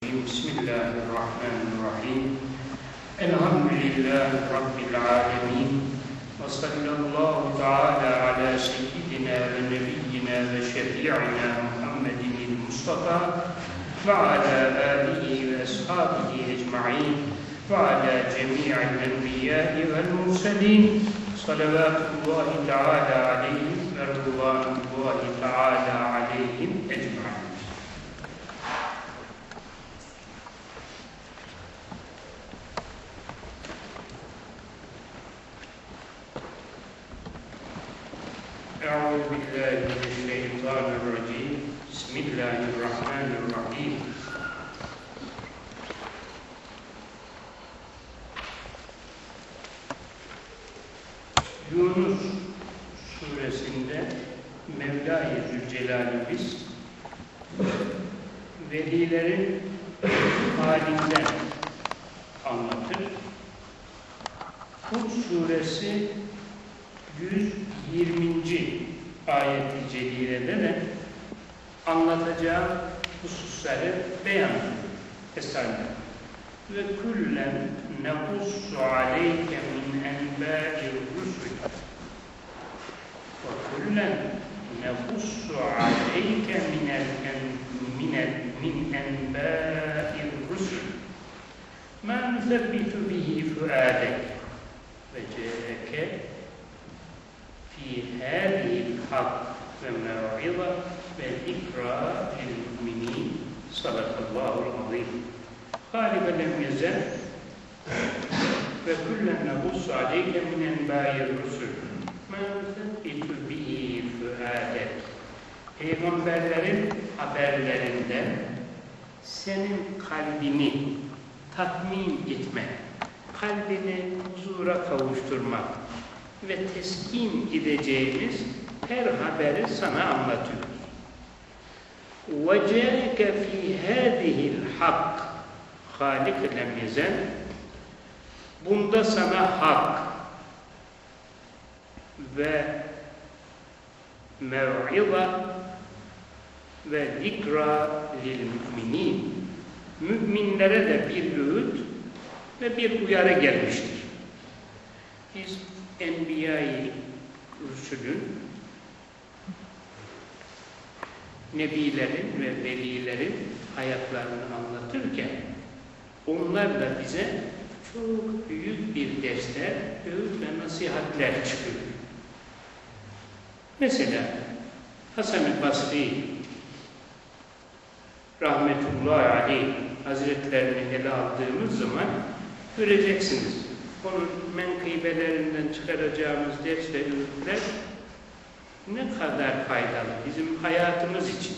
بسم الله الرحمن الرحيم. الحمد لله رب العالمين وصلى الله تعالى على سيدنا ونبينا وشفيعنا محمد المصطفى وعلى آله وأصحابه أجمعين وعلى جميع الأنبياء والمرسلين. صلوات الله تعالى عليهم ورضوان الله تعالى عليهم. Mevla-i Zülcelal'imiz velilerin halinden anlatır. Hud suresi 120. ayet-i celilede de anlatacağım hususları beyan eserler. Ve kullen nekussu aleyke min enbâ'i rusul. Ve kullen نقص عليك من من من أنباء الرسل. ما نثبت به فؤادك؟ فجاءك في هذه الحق وموعظة وذكرى للمؤمنين. صدق الله العظيم. غالبا لم يزل. فكلا نقص عليك من أنباء الرسل. ما نثبت به فؤادك Peygamberlerin haberlerinden senin kalbini tatmin etmek, kalbini huzura kavuşturmak, ve teskin edeceğimiz her haberi sana anlatıyoruz. وَجَاءَكَ فِي هَذِهِ الْحَقِّ Halik lem Bunda sana hak ve mev'iza ve zikra lil müminin müminlere de bir öğüt ve bir uyarı gelmiştir. Biz Enbiya-i Resulün Nebilerin ve Velilerin hayatlarını anlatırken onlar da bize çok büyük bir dersler, öğüt ve nasihatler çıkıyor. Mesela Hasan-ı Basri rahmetullahi aleyh hazretlerini ele aldığımız zaman göreceksiniz onun menkıbelerinden çıkaracağımız ders ne kadar faydalı bizim hayatımız için.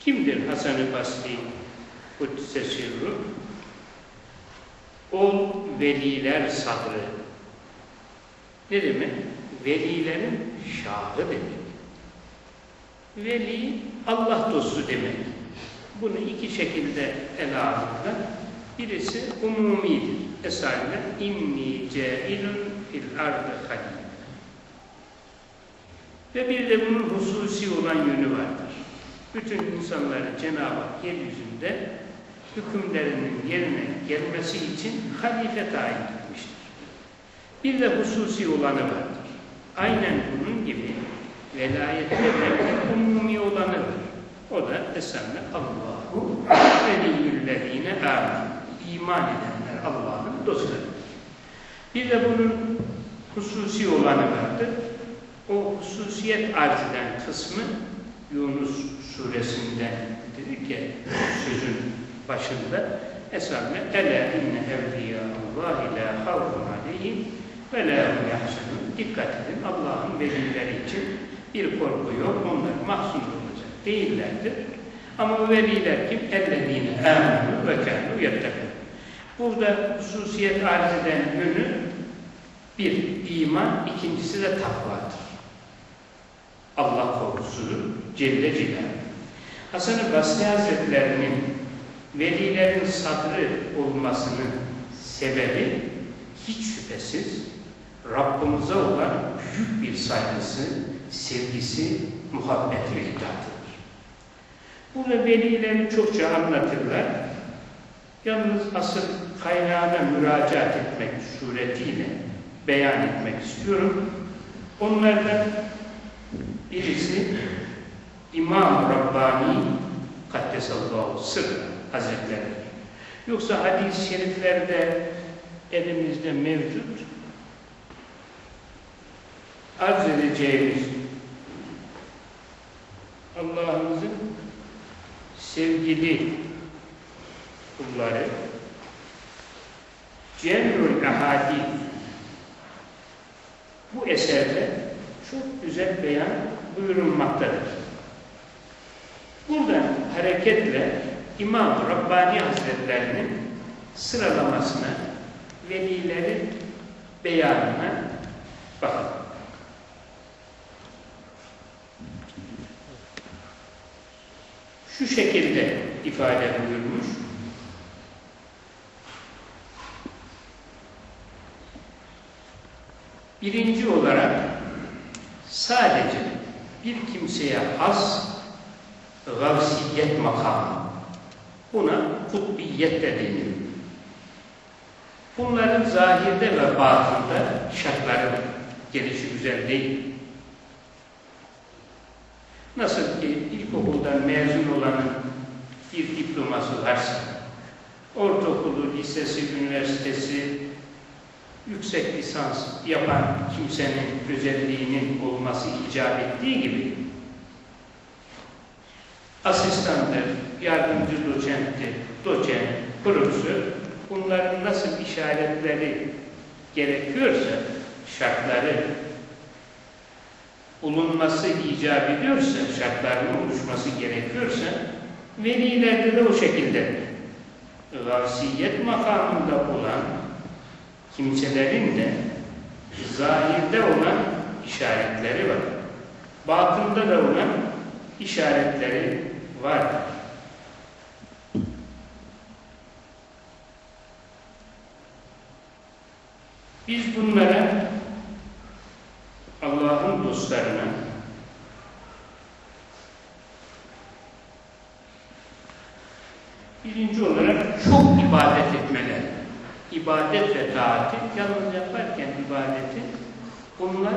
Kimdir Hasan-ı Basri Kuddise Sirru? O veliler sabrı. Ne demek? Velilerin şahı demek. Veli Allah dostu demek. Bunu iki şekilde ele alırlar. Birisi umumidir. Esasında inni cailun fil ardı halil. Ve bir de bunun hususi olan yönü vardır. Bütün insanları Cenab-ı Hak yeryüzünde hükümlerinin yerine gelmesi için halife tayin etmiştir. Bir de hususi olanı vardır. Aynen bunun gibi velayette de umumi olanı var. O da esenle Allahu veliyyüllezine amin. İman edenler Allah'ın dostları. Bir de bunun hususi olanı vardır. O hususiyet arz eden kısmı Yunus suresinde dedi ki sözün başında esasında Ela inne evliyâllâhi lâ havfun aleyhim ve lâ hum yahzanun. Dikkat edin Allah'ın velileri için bir korku yok. Onlar mahzun olacak değillerdir. Ama o veliler kim? Ellezîne âmenû ve kânû yettekûn. Burada hususiyet arz eden yönü bir, iman, ikincisi de takvadır. Allah korkusu Celle Celaluhu. Hasan-ı Basri Hazretlerinin velilerin sabrı olmasının sebebi hiç şüphesiz Rabbimize olan büyük bir saygısı, sevgisi, muhabbet ve itaatidir. Burada velileri çokça anlatırlar. Yalnız asıl kaynağına müracaat etmek suretiyle beyan etmek istiyorum. Onlardan birisi İmam Rabbani Kaddesallahu Sır Hazretleri. Yoksa hadis-i şeriflerde elimizde mevcut arz edeceğimiz Allah'ımızın sevgili kulları Cemrül Ahadi bu eserde çok güzel beyan buyurulmaktadır. Buradan hareketle İmam Rabbani Hazretlerinin sıralamasına, velileri beyanına bakın. Şu şekilde ifade buyurmuş. Birinci olarak sadece bir kimseye has gavsiyet makamı. Buna kutbiyet de denir. Bunların zahirde ve batında şartları gelişi güzel değil. Nasıl ki ilkokuldan mezun olanın bir diploması varsa, ortaokulu, lisesi, üniversitesi, yüksek lisans yapan kimsenin özelliğinin olması icap ettiği gibi asistandır, yardımcı doçenttir, doçent, profesör. Bunların nasıl işaretleri gerekiyorsa şartları bulunması icap ediyorsa, şartların oluşması gerekiyorsa velilerde de o şekilde gavsiyet makamında olan kimselerin de zahirde olan işaretleri var. Batında da olan işaretleri vardır. Biz bunlara Dostlarına birinci olarak çok ibadet etmeler. İbadet ve taati yalnız yaparken ibadeti bunlar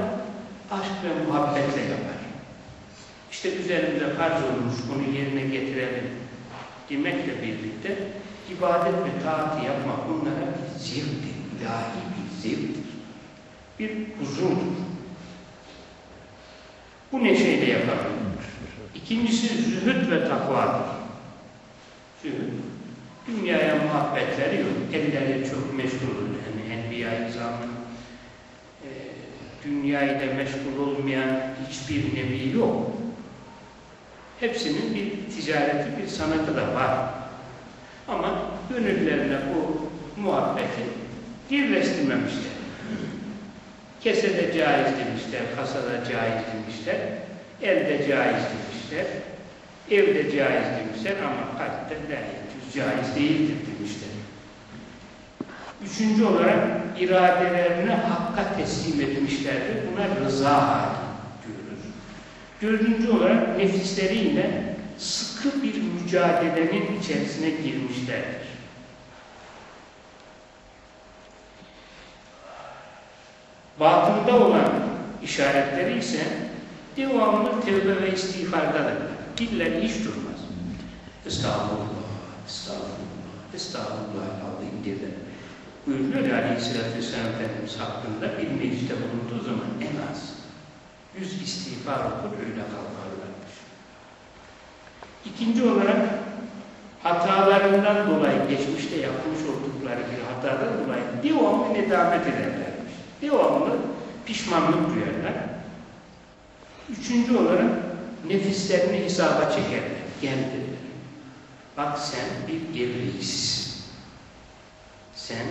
aşk ve muhabbetle yapar. İşte üzerimize farz olmuş, bunu yerine getirelim demekle birlikte ibadet ve taati yapmak bunlara bir zevktir, ilahi bir zevktir. Bir huzurdur. Bu neşeyle yapalım. İkincisi zühd ve takvadır. Zühd. Dünyaya muhabbetleri yok. Elleri çok meşgul. Yani Enbiya-i e, dünyayla meşgul olmayan hiçbir nebi yok. Hepsinin bir ticareti, bir sanatı da var. Ama gönüllerine bu muhabbeti birleştirmemişler. Kesede caiz demişler, kasada caiz demişler, elde caiz demişler, evde caiz demişler ama kalpte layıkçız caiz değildir demişler. Üçüncü olarak iradelerini hakka teslim etmişlerdir. Buna rıza hali diyoruz. Dördüncü olarak nefisleriyle sıkı bir mücadelenin içerisine girmişlerdir. Batında olan işaretleri ise devamlı tevbe ve istiğfardadır. Diller hiç durmaz. Estağfurullah, estağfurullah, estağfurullah azim dedi. Buyuruyor ya Aleyhisselatü Vesselam Efendimiz hakkında bir mecliste bulunduğu zaman en az yüz istiğfar okur öyle kalkarlarmış. İkinci olarak hatalarından dolayı geçmişte yapmış oldukları bir hatadan dolayı devamlı nedamet ederlermiş. Devamlı pişmanlık duyarlar. Üçüncü olarak nefislerini hesaba çekerler. Gel dediler. Bak sen bir evlisin. Sen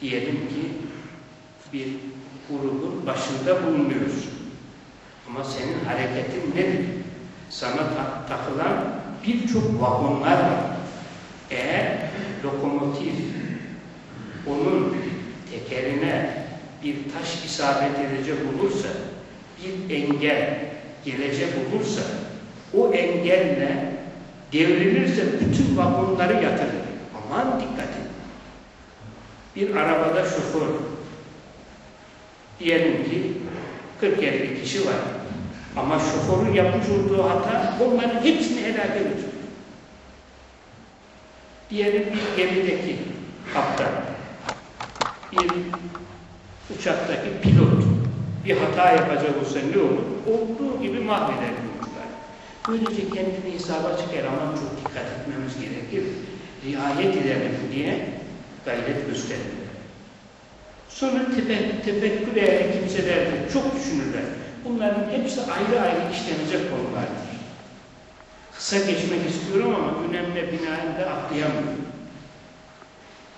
diyelim ki bir grubun başında bulunuyorsun. Ama senin hareketin nedir? Sana ta takılan birçok vagonlar var. Eğer lokomotif onun tekerine bir taş isabet edecek olursa, bir engel gelecek olursa, o engelle Devrilirse bütün vagonları yatırır. Aman dikkat edin. Bir arabada şoför, diyelim ki 40-50 kişi var. Ama şoförün yapmış olduğu hata onların hepsini helake götürür. Diyelim bir gemideki kaptan, bir uçaktaki pilot bir hata yapacak olsa ne olur? Olduğu gibi mahveder yolcular. Böylece kendini hesaba çıkar ama çok dikkat etmemiz gerekir. Riayet edelim diye gayret gösterir. Sonra tepe, tefekkür eden kimseler de çok düşünürler. Bunların hepsi ayrı ayrı işlenecek konulardır. Kısa geçmek istiyorum ama önemli binaen de atlayamıyorum.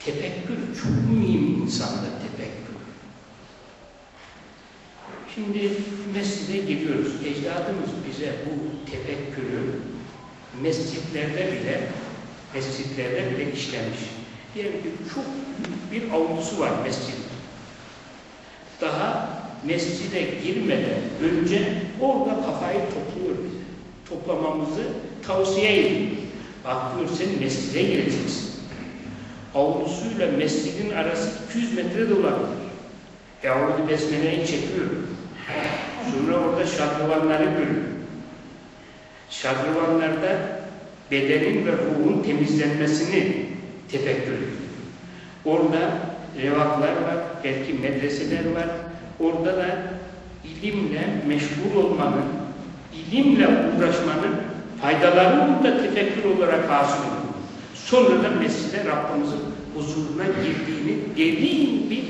Tefekkür çok mühim insanda tefekkür. Şimdi mescide geliyoruz. Ecdadımız bize bu tefekkürü mescitlerde bile mescitlerde bile işlemiş. Diyelim ki çok bir avlusu var mescid. Daha mescide girmeden önce orada kafayı topluyor bize. Toplamamızı tavsiye ediyor. Bak diyor sen mescide gireceksin. Avlusuyla mescidin arası 200 metre de olabilir. Yahudi besmeleyi çekiyor. Sonra orada şadrıvanları görüyor. Şadrıvanlarda bedenin ve ruhun temizlenmesini tefekkür ediyor. Orada revaklar var, belki medreseler var. Orada da ilimle meşgul olmanın, ilimle uğraşmanın faydalarını da tefekkür olarak hasıl. Sonra da mescide Rabbimizin huzuruna girdiğini derin bir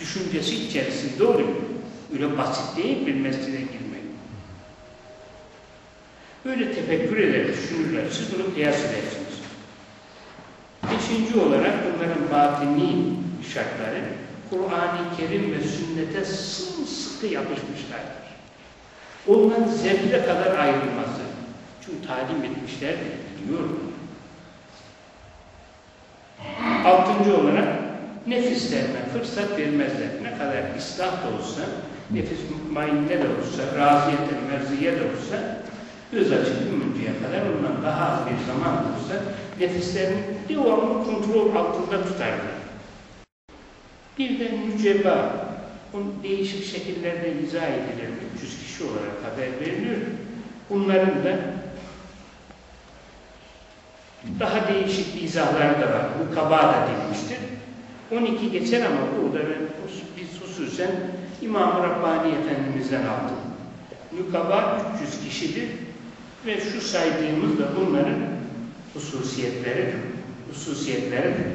düşüncesi içerisinde oluyor. Öyle basit değil bir mescide girmek. Böyle tefekkür eder, düşünürler. Siz bunu kıyas edersiniz. Beşinci olarak bunların batini şartları Kur'an-ı Kerim ve sünnete sımsıkı yapışmışlardır. Ondan zerre kadar ayrılmazlar. Çünkü talim etmişler biliyorum. Altıncı olarak nefislerine fırsat vermezler. Ne kadar ıslah da olsa, nefis mayinde de olsa, raziyete, merziye de olsa, göz açık ümünceye kadar ondan daha az bir zaman olsa, nefislerini devamlı kontrol altında tutarlar. Bir de müceba, onun değişik şekillerde izah edilir. 300 kişi olarak haber veriliyor. Bunların da daha değişik izahları da var. Bu kaba da denmiştir. 12 geçer ama burada ben biz hususen İmam-ı Rabbani Efendimiz'den aldım. Nükaba 300 kişidir ve şu saydığımız da bunların hususiyetleridir. Hususiyetleridir.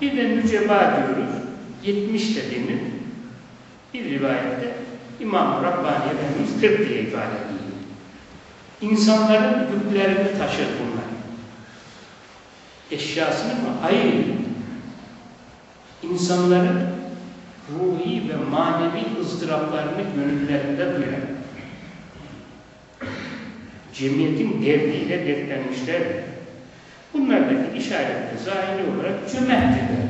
Bir de müceba diyoruz. 70 dediğinin bir rivayette İmam-ı Rabbani Efendimiz 40 diye ifade ediyor. İnsanların yüklerini taşır bunlar. Eşyasını mı? Hayır. İnsanların ruhi ve manevi ızdıraplarını gönüllerinde duyar. Cemiyetin derdiyle dertlenmişler. Bunlardaki işaretli zahiri olarak cömerttirler.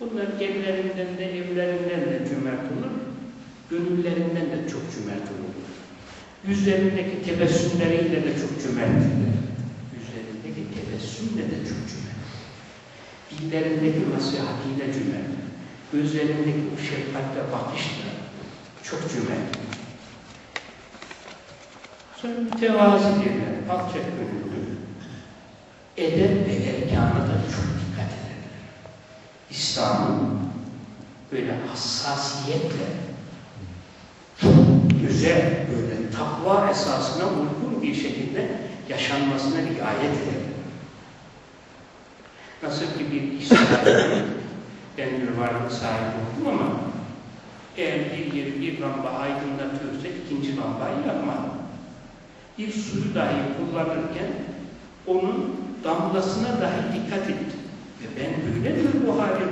Bunlar gemilerinden de evlerinden de cömert olur, gönüllerinden de çok cömert olur. Yüzlerindeki tebessümleriyle de çok cömerttirler. Yüzlerindeki tebessümle de çok cömert. Dillerindeki nasihatiyle cömert. Gözlerindeki o şefkatle bakışla çok cömert. Sonra mütevazidirler, alçak gönüllü. Edep ve erkanı da çok dikkat ederler. İslam'ın böyle hassasiyetle güzel, böyle takva esasına uygun bir şekilde yaşanmasına riayet ederler. Nasıl ki bir İsrail, ben bir varlık sahibi oldum ama eğer bir yeri bir lamba aydınlatıyorsa ikinci lambayı yakmadım. Bir suyu dahi kullanırken onun damlasına dahi dikkat ettim. Ve ben böyle bir bu hale